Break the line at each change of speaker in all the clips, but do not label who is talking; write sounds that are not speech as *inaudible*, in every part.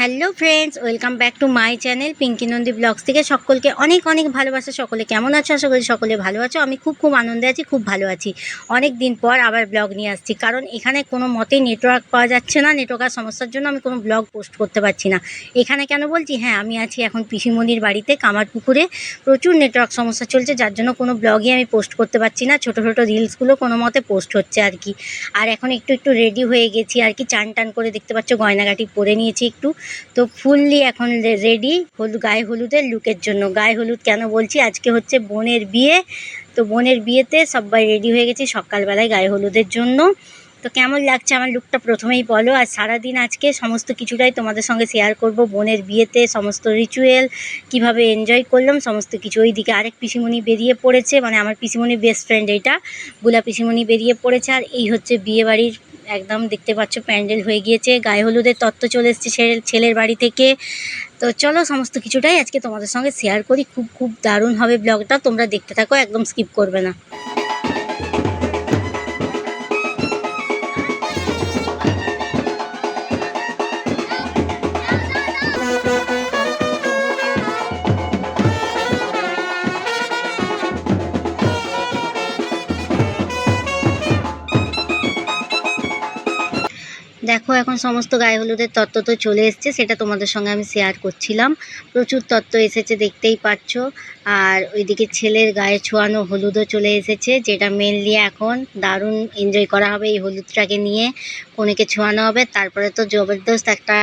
Hello friends, welcome back to my channel Pinky Nandi vlogs থেকে সকলকে অনেক অনেক ভালোবাসা। সকলে কেমন আছো? আশা করি সকলে ভালো আছো। আমি খুব খুব আনন্দে আছি, খুব ভালো আছি। অনেক দিন পর আবার ব্লগ নিয়ে আসছি, কারণ এখানে কোনো মতেই নেটওয়ার্ক পাওয়া যাচ্ছে না। নেটওয়ার্কের সমস্যার জন্য আমি কোনো ব্লগ পোস্ট করতে পারছি না। এখানে কেন বলছি? হ্যাঁ আমি আছি এখন পিসিমণির বাড়িতে, কামারপুকুরে। প্রচুর নেটওয়ার্ক সমস্যা চলছে, যার জন্য কোনো ব্লগই আমি পোস্ট করতে পারছি না। ছোটো ছোটো রিলসগুলো কোনো মতে পোস্ট হচ্ছে আর কি। আর এখন একটু একটু রেডি হয়ে গেছি আর কি। চান টান করে দেখতে পাচ্ছ, গয়নাগাটি পরে নিয়েছি একটু। তো ফুললি এখন রেডি হলুদ গায়ে হলুদের লুকের জন্য। গায়ে হলুদ কেন বলছি? আজকে হচ্ছে বোনের বিয়ে। তো বোনের বিয়েতে সবাই রেডি হয়ে গেছি সকালবেলায় গায়ে হলুদের জন্য। তো কেমন লাগছে আমার লুকটা প্রথমেই বলো। আর সারাদিন আজকে সমস্ত কিছুটাই তোমাদের সঙ্গে শেয়ার করব। বোনের বিয়েতে সমস্ত রিচুয়াল কীভাবে এনজয় করলাম, সমস্ত কিছু। ওই দিকে আরেক পিসিমণি বেরিয়ে পড়েছে মানে আমার পিসিমণির বেস্ট ফ্রেন্ড এইটা বুলা পিসিমণি বেরিয়ে পড়েছে, আর এই হচ্ছে বিয়ে বাড়ির একদম দেখতে পাচ্ছ, প্যান্ডেল হয়ে গিয়েছে, গায়ে হলুদের তত্ত্ব চলে এসছে ছেলে- ছেলের বাড়ি থেকে। তো চলো সমস্ত কিছুটাই আজকে তোমাদের সঙ্গে শেয়ার করি। খুব খুব দারুণ হবে ব্লগটা তোমরা দেখতে থাকো, একদম স্কিপ করবে না। দেখো, এখন সমস্ত গায়ে হলুদের তত্ত্ব তো চলে এসছে, সেটা তোমাদের সঙ্গে আমি শেয়ার করছিলাম। প্রচুর তত্ত্ব এসেছে, দেখতেই পাচ্ছ। আর ওইদিকে ছেলের গায়ে ছোঁয়ানো হলুদও চলে এসেছে, যেটা মেনলি এখন দারুণ এনজয় করা হবে এই হলুদটাকে নিয়ে। কনেকে ছোঁয়ানো হবে, তারপরে তো জবরদস্ত একটা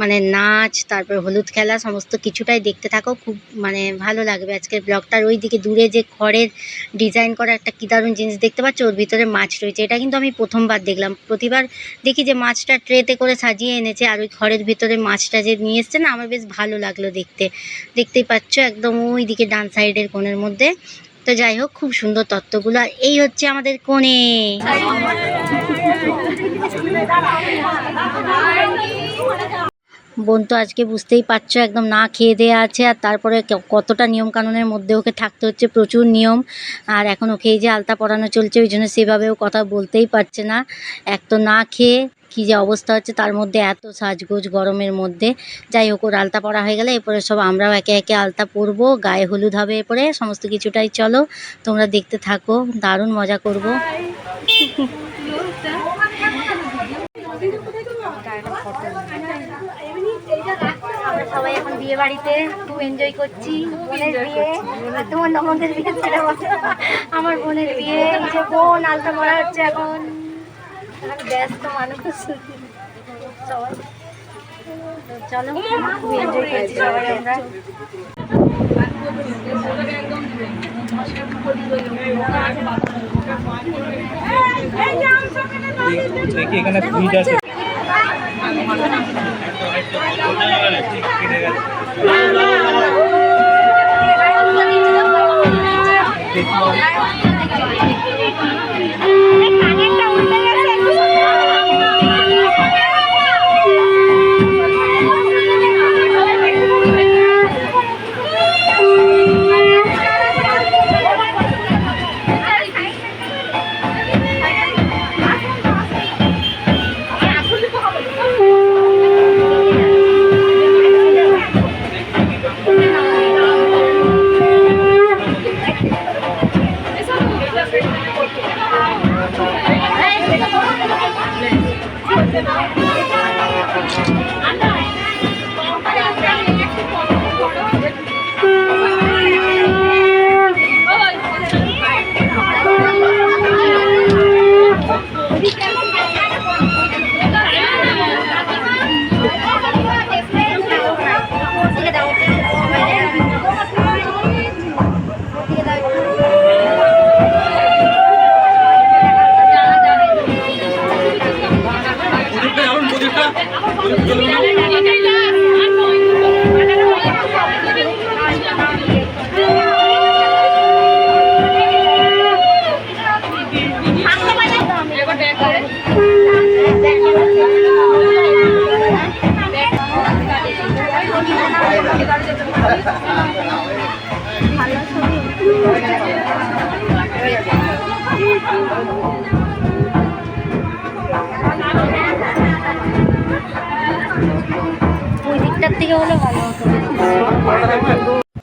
মানে নাচ, তারপরে হলুদ খেলা, সমস্ত কিছুটাই দেখতে থাকো। খুব মানে ভালো লাগবে আজকের ব্লগটার। ওইদিকে দূরে যে খড়ের ডিজাইন করা একটা কী দারুণ জিনিস দেখতে পাচ্ছ, ওর ভিতরে মাছ রয়েছে। এটা কিন্তু আমি প্রথমবার দেখলাম। প্রতিবার দেখি যে মাছটা ট্রেতে করে সাজিয়ে এনেছে, আর ওই খড়ের ভিতরে মাছটা যে নিয়ে এসছে না, আমার বেশ ভালো লাগল দেখতে। দেখতেই পাচ্ছ একদম ওই দিকে ডান সাইডের কোণের মধ্যে। তো যাই হোক, খুব সুন্দর তত্ত্বগুলো। আর এই হচ্ছে আমাদের কোণে। বোন তো আজকে বুঝতেই পারছ, একদম না খেয়ে দেওয়া আছে আর তারপরে কতটা নিয়ম কানুনের মধ্যে ওকে থাকতে হচ্ছে, প্রচুর নিয়ম। আর এখন ওকে এই যে আলতা পরানো চলছে, ওই জন্য সেভাবেও কথা বলতেই পারছে না। এক তো না খেয়ে কী যে অবস্থা হচ্ছে, তার মধ্যে এত সাজগোজ গরমের মধ্যে। যাই হোক, ওর আলতা পরা হয়ে গেলে, এরপরে সব আমরাও একে একে আলতা পরবো, গায়ে হলুদ হবে এরপরে, সমস্ত কিছুটাই চলো, তোমরা দেখতে থাকো, দারুণ মজা করব *laughs* আমরা সবাই এখন বিয়ে বাড়িতে খুব এনজয় করছি। বোনের বিয়ে। আর তোমার নমদের বিয়ে ছেড়ে বসে আমার বোনের বিয়ে। এই যে বোন আলতা পড়া হচ্ছে এখন। ব্যস্ত মানুষ। সবাই চলো খুব এনজয় করছি সবাই আমরা।
এখানে ফ্রিজ আছে
ওইদিকে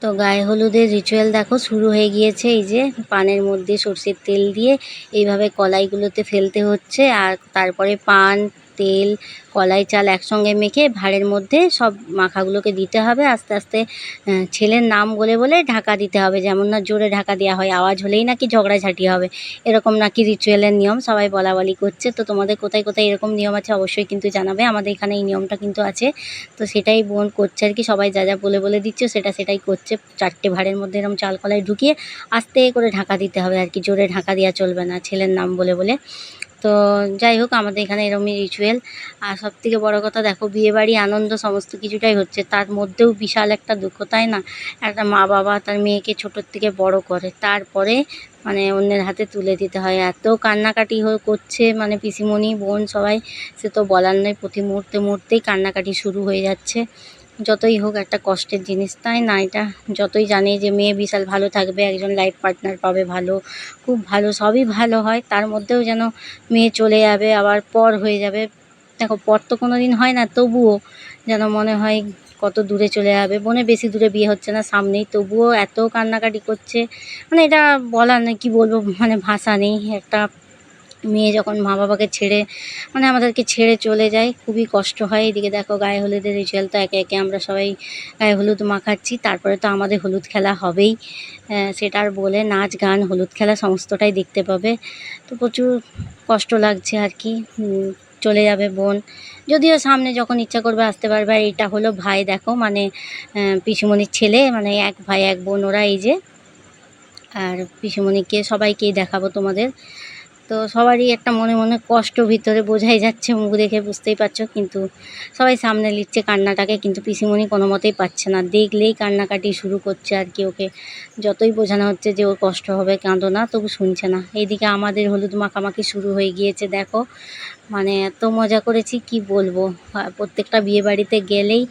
তো গায়ে হলুদের রিচুয়াল দেখো, শুরু হয়ে গিয়েছে এই যে পানের মধ্যে সর্ষের তেল দিয়ে এইভাবে কলাইগুলোতে ফেলতে হচ্ছে আর তারপরে পান তেল, কলাই চাল একসঙ্গে মেখে ভাঁড়ের মধ্যে সব মাখাগুলোকে দিতে হবে। আস্তে আস্তে ছেলের নাম বলে বলে ঢাকা দিতে হবে। যেমন না জোরে ঢাকা দেওয়া হয়, আওয়াজ হলেই নাকি ঝগড়াঝাটি হবে। এরকম নাকি রিচুয়ালের নিয়ম, সবাই বলা বলি করছে। তো তোমাদের কোথায় কোথায় এরকম নিয়ম আছে অবশ্যই কিন্তু জানাবে। আমাদের এখানে এই নিয়মটা কিন্তু আছে। তো সেটাই বোন করছে আর কি। সবাই যা যা বলে বলে দিচ্ছে, সেটা সেটাই করছে। চারটে ভাঁড়ের মধ্যে এরকম চাল কলাই ঢুকিয়ে আস্তে করে ঢাকা দিতে হবে আর কি। জোরে ঢাকা দেওয়া চলবে না, ছেলের নাম বলে বলে। তো যাই হোক, আমাদের এখানে এরমই রিচুয়াল আর সব থেকে বড়ো কথা, দেখো, বিয়েবাড়ি আনন্দ সমস্ত কিছুটাই হচ্ছে। তার মধ্যেও বিশাল একটা দুঃখ, তাই না? একটা মা বাবা তার মেয়েকে ছোটোর থেকে বড় করে। তারপরে মানে অন্যের হাতে তুলে দিতে হয়। এত কান্নাকাটি হয়ে করছে মানে পিসিমণি, বোন সবাই, সে তো বলার নয়। প্রতি মুহূর্তে মুহূর্তেই কান্নাকাটি শুরু হয়ে যাচ্ছে। যতই হোক একটা কষ্টের জিনিস, তাই না? এটা যতই জানি যে মেয়ে বিশাল ভালো থাকবে, একজন লাইফ পার্টনার পাবে ভালো, খুব ভালো, সবই ভালো হয়। তার মধ্যেও যেন মেয়ে চলে যাবে, আবার পর হয়ে যাবে। দেখো, পর তো কোনো দিন হয় না, তবুও যেন মনে হয় কত দূরে চলে যাবে। বোনে বেশি দূরে বিয়ে হচ্ছে না সামনেই, তবুও এত কান্নাকাটি করছে। মানে এটা বলার নেই কী বলব? মানে ভাষা নেই। একটা মেয়ে যখন মা বাবাকে ছেড়ে মানে আমাদেরকে ছেড়ে চলে যায়, খুবই কষ্ট হয়। এদিকে দেখো গায়ে হলুদের রিচুয়াল তো একে একে আমরা সবাই গায়ে হলুদ মাখাচ্ছি, তারপরে তো আমাদের হলুদ খেলা হবেই। সেটা আর বলে নাচ, গান, হলুদ খেলা সমস্তটাই দেখতে পাবে। তো প্রচুর কষ্ট লাগছে আর কি। চলে যাবে বোন। যদিও সামনে যখন ইচ্ছা করবে আসতে পারবে, আর এটা হলো ভাই দেখো মানে পিসুমণির ছেলে মানে এক ভাই, এক বোন, ওরা এই যে। আর পিসুমণিকে সবাইকেই দেখাবো তোমাদের। তো সবারই একটা মনে মনে কষ্ট ভিতরে বোঝাই যাচ্ছে, মুখ দেখে বুঝতেই পারছ, কিন্তু সবাই সামনে লিখছে কান্নাটাকে, কিন্তু পিসিমণি কোনো মতেই পাচ্ছে না। দেখলেই কান্নাকাটি শুরু করছে আর কি ওকে। যতই বোঝানো হচ্ছে যে ওর কষ্ট হবে, কাঁদো না, তবু শুনছে না। এইদিকে আমাদের হলুদ মাখামাখি শুরু হয়ে গিয়েছে, দেখো। মানে এত মজা করেছি, কি বলব? প্রত্যেকটা বিয়ে বাড়িতে গেলেই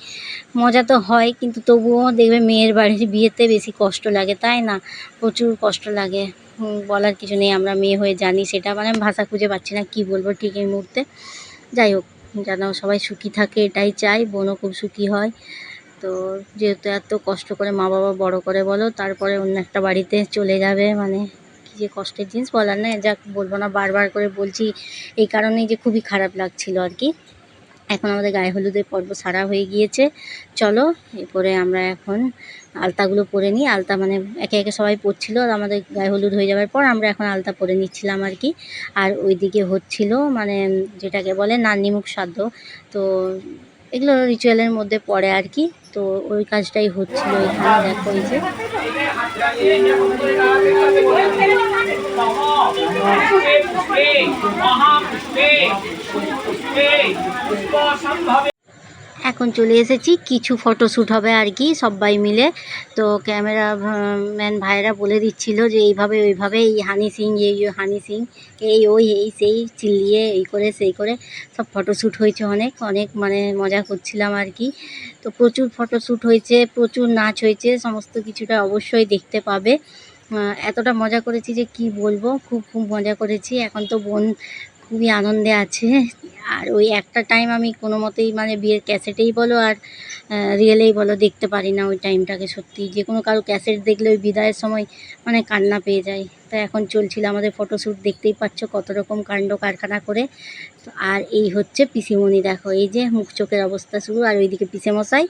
মজা তো হয়, কিন্তু তবুও দেখবে মেয়ের বাড়ির বিয়েতে বেশি কষ্ট লাগে, তাই না? প্রচুর কষ্ট লাগে। বলার কিছু নেই, আমরা মেয়ে হয়ে জানি সেটা মানে ভাষা খুঁজে পাচ্ছি না কি বলব ঠিক এই মুহূর্তে। যাই হোক, যেন সবাই সুখী থাকে, এটাই চাই, বোনও খুব সুখী হয়। তো যেহেতু এত কষ্ট করে মা বাবা বড় করে, বলো, তারপরে অন্য একটা বাড়িতে চলে যাবে মানে যে কষ্টের জিনিস বলার নেই, যাক বলব না, বারবার করে বলছি, এই কারণেই যে খুবই খারাপ লাগছিল আর কি। এখন আমাদের গায়ে হলুদের পর্ব সারা হয়ে গিয়েছে। চলো, এরপরে আমরা এখন আলতাগুলো পরে নিই। আলতা মানে একে একে সবাই পরছিল, আর আমাদের গায়ে হলুদ হয়ে যাওয়ার পর আমরা এখন আলতা পরে নিচ্ছিলাম আর কি। আর ওইদিকে হচ্ছিল মানে যেটাকে বলে নান্নিমুখ সাধ্য তো এগুলো রিচুয়ালের মধ্যে পড়ে আর কি। তো ওই কাজটাই হচ্ছিল এখানে দেখো এই যে। এখন চলে এসেছি। কিছু ফটোশ্যুট হবে আর কি সবাই মিলে। তো ক্যামেরা ম্যান ভাইরা বলে দিচ্ছিল যে এইভাবে, ওইভাবে, এই হানি সিং, এই হানি সিং, এই, ওই, এই, সেই চিল্লিয়ে, এই করে, সেই করে সব ফটোশ্যুট হয়েছে অনেক অনেক মানে মজা করছিলাম আর কি। তো প্রচুর ফটোশ্যুট হয়েছে, প্রচুর নাচ হয়েছে, সমস্ত কিছুটা অবশ্যই দেখতে পাবে। এতটা মজা করেছি যে কি বলব, খুব খুব মজা করেছি। এখন তো বোন খুবই আনন্দে আছে। আর ওই একটা টাইম আমি কোনো মতেই মানে বিয়ের ক্যাসেটেই বলো আর রিয়েলেই বলো দেখতে পারি না ওই টাইমটাকে সত্যি। যে কোনো কারও ক্যাসেট দেখলে ওই বিদায়ের সময় মানে কান্না পেয়ে যায়। তো এখন চলছিল আমাদের ফটোশ্যুট দেখতেই পাচ্ছ কত রকম কাণ্ড কারখানা করে। আর এই হচ্ছে পিসিমণি, দেখো এই যে মুখ চোখের অবস্থা শুরু আর ওইদিকে পিসেমশাই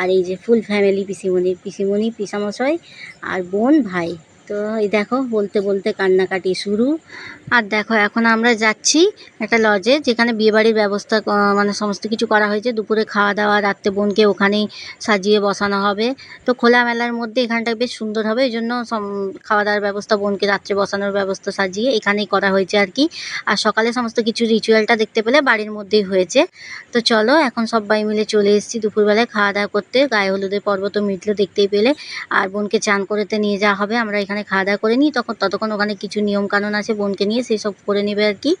আর এই যে ফুল ফ্যামিলি পিসিমণি পিসিমণি, পিসামশাই আর বোন, ভাই। তো এই দেখো, বলতে বলতে কান্নাকাটি শুরু। আর দেখো, এখন আমরা যাচ্ছি একটা লজে যেখানে বিয়েবাড়ির ব্যবস্থা মানে সমস্ত কিছু করা হয়েছে। দুপুরে খাওয়া দাওয়া, রাত্রে বোনকে ওখানেই সাজিয়ে বসানো হবে। তো খোলা মেলার মধ্যে এখানটা বেশ সুন্দর হবে, এই জন্য খাওয়া দাওয়ার ব্যবস্থা, বোনকে রাত্রে বসানোর ব্যবস্থা সাজিয়ে এখানেই করা হয়েছে আর কি। আর সকালে সমস্ত কিছু রিচুয়ালটা দেখতে পেলে বাড়ির মধ্যেই হয়েছে। তো চলো, এখন সবাই মিলে চলে এসেছি দুপুরবেলায় খাওয়া দাওয়া করতে। গায়ে হলুদের পর্ব তো মিটলো দেখতেই পেলে। আর বোনকে চান করেতে নিয়ে যাওয়া হবে, আমরা এখানে খাওয়া দাওয়া করে নিই তখন ততক্ষণ ওখানে কিছু নিয়ম কানুন আছে বোনকে নিয়ে সেই সব করে নেবে আর কি।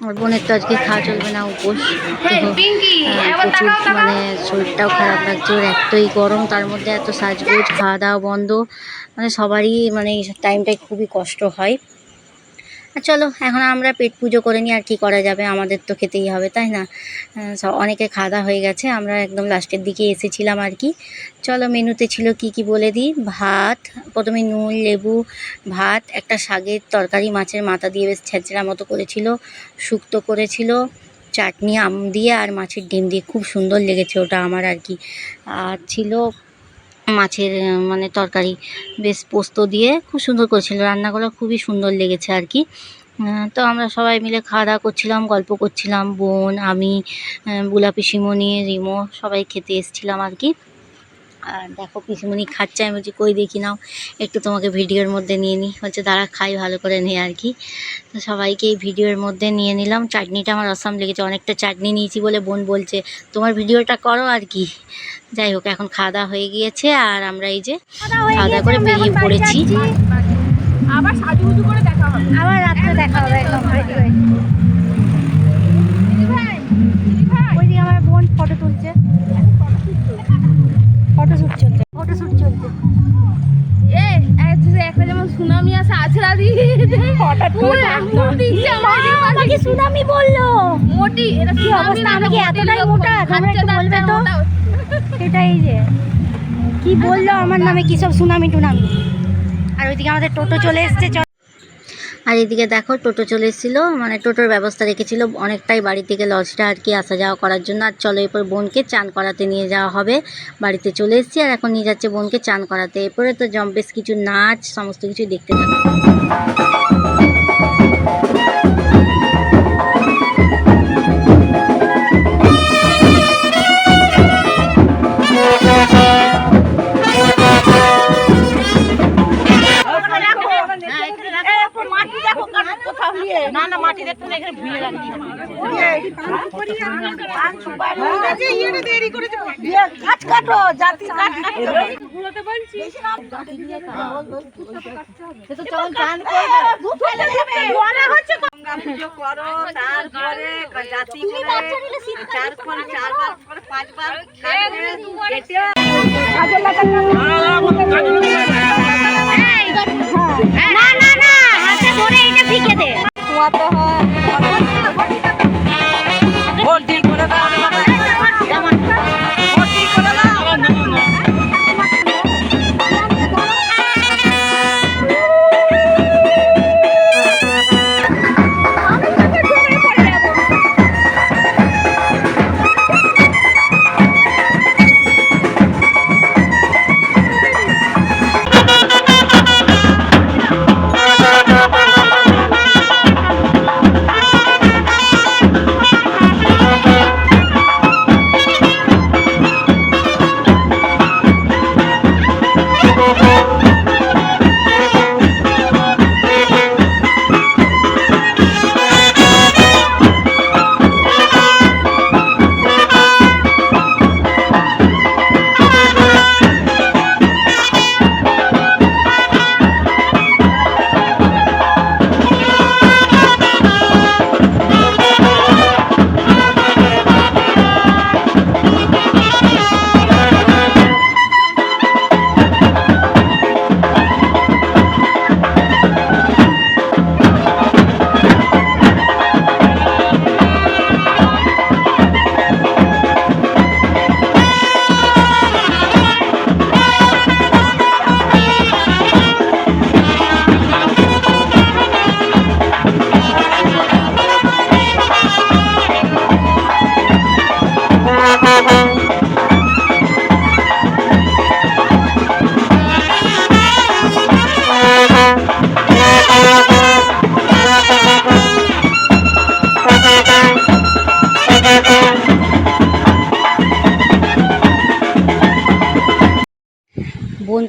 আমার বোনের তো আজকে খাওয়া চলবে না উপোস। তো, প্রচুর মানে শরীরটাও খারাপ লাগছে ওর এতই গরম তার মধ্যে এত সাজগোজ খাওয়া দাওয়া বন্ধ। মানে সবারই মানে এই টাইমটায় খুবই কষ্ট হয়। চলো, এখন আমরা পেট পুজো করে নিই, আর কি করা যাবে? আমাদের তো খেতেই হবে, তাই না? অনেকে খাওয়া হয়ে গেছে, আমরা একদম লাস্টের দিকে এসেছিলাম আর কি। চলো, মেনুতে ছিল কি কি বলে দিই? ভাত, প্রথমে নুন, লেবু, ভাত, একটা শাকের তরকারি, মাছের মাথা দিয়ে বেশ ছেঁচড়া মতো করেছিল, শুক্তো করেছিল, চাটনি, আম দিয়ে, আর মাছের ডিম দিয়ে। খুব সুন্দর লেগেছে ওটা আমার আর কি। আর ছিল মাছের মানে তরকারি বেশ পোস্ত দিয়ে খুব সুন্দর করেছিল। রান্নাগুলো খুবই সুন্দর লেগেছে আর কি। তো আমরা সবাই মিলে খাওয়া দাওয়া করছিলাম, গল্প করছিলাম, বোন, আমি গোলাপি পিসিমণি রিমো সবাই খেতে এসছিলাম আর কি। আর দেখো পিসিমণি খাচ্ছে আমি বলছি কই দেখি নাও একটু তোমাকে ভিডিওর মধ্যে নিয়ে নিই হচ্ছে দাঁড়া খাই ভালো করে নিয়ে আর কি। তো সবাইকে এই ভিডিওর মধ্যে নিয়ে নিলাম। চাটনিটা আমার অসাম লেগেছে অনেকটা চাটনি নিয়েছি বলে বোন বলছে তোমার ভিডিওটা করো আর কি। যাই হোক এখন খাওয়া দাওয়া হয়ে গিয়েছে আর আমরা এই যে খাওয়া দাওয়া করে বেরিয়ে পড়েছি।
আবার সাজুগুজু করে দেখা হবে।
আবার রাত্রে দেখা হবে একদম শুট চলছে? ফটো শুট চলছে
একটা যেমন সুনামি আসে আছড়া দিয়ে হঠাৎ করে
আমাকে সুনামি বলল।
মোটি এটা
কি অবস্থা? আমি কি এতটাই
মোটির
মোটা? তোমরা একটু বলবে তো?
মোটা।
যে। কি বলল আমার নামে? কি সব সুনামি টুনামি? আর ওইদিকে আমাদের টোটো চলে এসছে আর এদিকে দেখো, টোটো চলে এসেছিল। মানে টোটোর ব্যবস্থা রেখেছিল। অনেকটাই বাড়ি থেকে লজটা আর কি আসা যাওয়া করার জন্য। আর চলো এরপর বোনকে চান করাতে নিয়ে যাওয়া হবে। বাড়িতে চলে এসেছি আর এখন নিয়ে যাচ্ছে বোনকে চান করাতে। এরপরে তো জম্পেস কিছু নাচ, সমস্ত কিছু দেখতে থাকো। সে তো চল চান করে হচ্ছে গঙ্গা পুজো
করো তারপরে জাতি করে চার পর চারবার পাঁচবার খেটে কাজে লাগা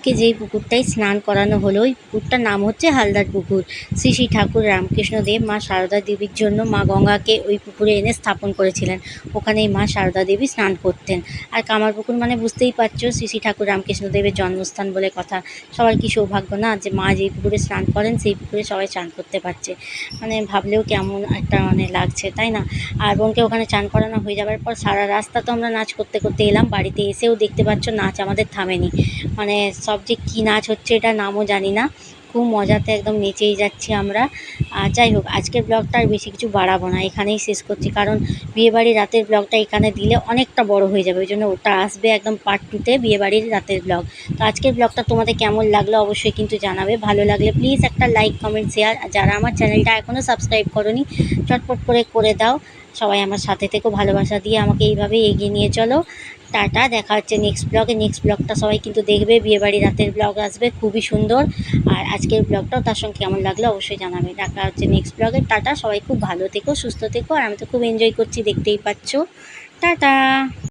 বোনকে যেই পুকুরটায় স্নান করানো হলো, ওই পুকুরটার নাম হচ্ছে হালদার পুকুর। শ্রী শ্রী ঠাকুর রামকৃষ্ণ দেব মা সারদা দেবীর জন্য মা গঙ্গাকে ওই পুকুরে এনে স্থাপন করেছিলেন। ওখানেই মা সারদা দেবী স্নান করতেন। আর কামার পুকুর মানে বুঝতেই পারছ, শ্রী শ্রী ঠাকুর রামকৃষ্ণ দেবের জন্মস্থান বলে কথা। সবার কি সৌভাগ্য না যে মা যেই পুকুরে স্নান করেন, সেই পুকুরে সবাই স্নান করতে পারছে। মানে ভাবলেও কেমন একটা মানে লাগছে, তাই না? আর বোনকে ওখানে চান করানো হয়ে যাওয়ার পর সারা রাস্তা তো আমরা নাচ করতে করতে এলাম। বাড়িতে এসেও দেখতে পাচ্ছ, নাচ আমাদের থামেনি। মানে সব যে কী নাচ হচ্ছে এটা নামও জানি না। খুব মজাতে একদম নেচেই যাচ্ছি আমরা। আর যাই হোক, আজকের ব্লগটা আর বেশি কিছু বাড়াবো না, এখানেই শেষ করছি। কারণ বিয়েবাড়ির রাতের ব্লগটা এখানে দিলে অনেকটা বড় হয়ে যাবে, ওই জন্য ওটা আসবে একদম পার্ট টুতে বিয়েবাড়ির রাতের ব্লগ তো আজকের ব্লগটা তোমাদের কেমন লাগল অবশ্যই কিন্তু জানাবে। ভালো লাগলে প্লিজ একটা লাইক কমেন্ট শেয়ার আর যারা আমার চ্যানেলটা এখনও সাবস্ক্রাইব করনি, চটপট করে করে দাও। সবাই আমার সাথে থেকেও ভালোবাসা দিয়ে আমাকে এইভাবে এগিয়ে নিয়ে চলো। টাটা, দেখা হচ্ছে নেক্সট ব্লগে নেক্সট ব্লগটা সবাই কিন্তু দেখবে বিয়েবাড়ি রাতের ব্লগ আসবে, খুবই সুন্দর। আর আজকের ব্লগটাও তার সঙ্গে কেমন লাগল অবশ্যই জানাবে। দেখা হচ্ছে নেক্সট ব্লগে টাটা, সবাই খুব ভালো থেকো, সুস্থ থেকো। আর আমি তো খুব এনজয় করছি, দেখতেই পাচ্ছ। টাটা!